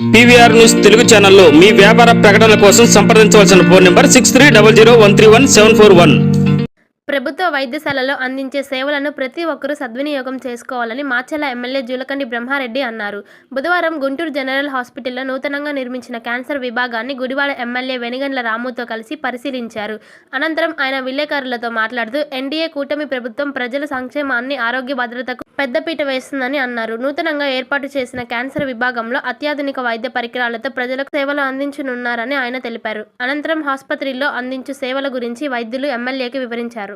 PVR news Telugu ఛానల్లో మీ వ్యాపార ప్రకటనల కోసం సంప్రదించవలసిన phone number six three double zero one three one seven four one. ప్రభుత్వ వైద్యశాలలో అందించే సేవలను ప్రతి ఒక్కరూ సద్వినియోగం చేసుకోవాలని మాచల ఎమ్మెల్యే జూలకండి బ్రహ్మారెడ్డి అన్నారు. బుధవారం గుంటూరు జనరల్ హాస్పిటల్లో నూతనంగా నిర్మించిన క్యాన్సర్ విభాగాన్ని గుడివాడ ఎమ్మెల్యే వెనిగండ్ల రాముతో కలిసి పరిశీలించారు. అనంతరం ఆయన విలేకరులతో మాట్లాడుతూ ఎన్డీఏ కూటమి ప్రభుత్వం ప్రజల సంక్షేమాన్ని ఆరోగ్య భద్రతకు పెద్దపీట వేస్తుందని అన్నారు. నూతనంగా ఏర్పాటు చేసిన క్యాన్సర్ విభాగంలో అత్యాధునిక వైద్య పరికరాలతో ప్రజలకు సేవలు అందించనున్నారని ఆయన తెలిపారు. అనంతరం ఆసుపత్రిలో అందించు సేవల గురించి వైద్యులు ఎమ్మెల్యేకి వివరించారు.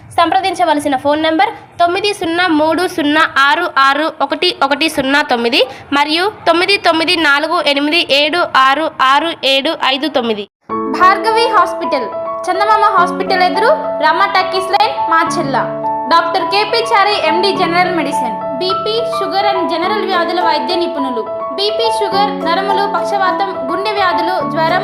సంప్రదించవలసిన ఫోన్ నంబర్ తొమ్మిది సున్నా మూడు సున్నా ఆరు ఆరు ఒకటి ఒకటి సున్నా తొమ్మిది మరియు తొమ్మిది తొమ్మిది నాలుగు ఎనిమిది ఏడు ఆరు ఆరు ఏడు ఐదు తొమ్మిది. భార్గవి హాస్పిటల్ చందమామ హాస్పిటల్ ఎదురు Rama talkies line Macherla doctor K P Chari M D general medicine. B P sugar and general వ్యాధుల వైద్య నిపుణులు. బీపీ షుగర్ నరములు పక్షవాతం గుండె వ్యాధులు జ్వరం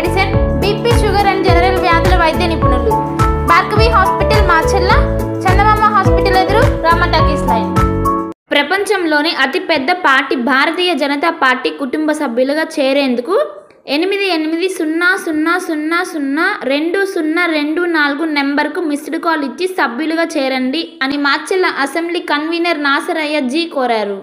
ప్రపంచంలోని అతిపెద్ద పార్టీ భారతీయ జనతా పార్టీ కుటుంబ సభ్యులుగా చేరేందుకు ఎనిమిది ఎనిమిది సున్నా సున్నా సున్నా సున్నా రెండు సున్నా రెండు నాలుగు నెంబర్కు మిస్డ్ కాల్ ఇచ్చి సభ్యులుగా చేరండి అని మాచెల్ల అసెంబ్లీ కన్వీనర్ నాసరయ్య జీ కోరారు.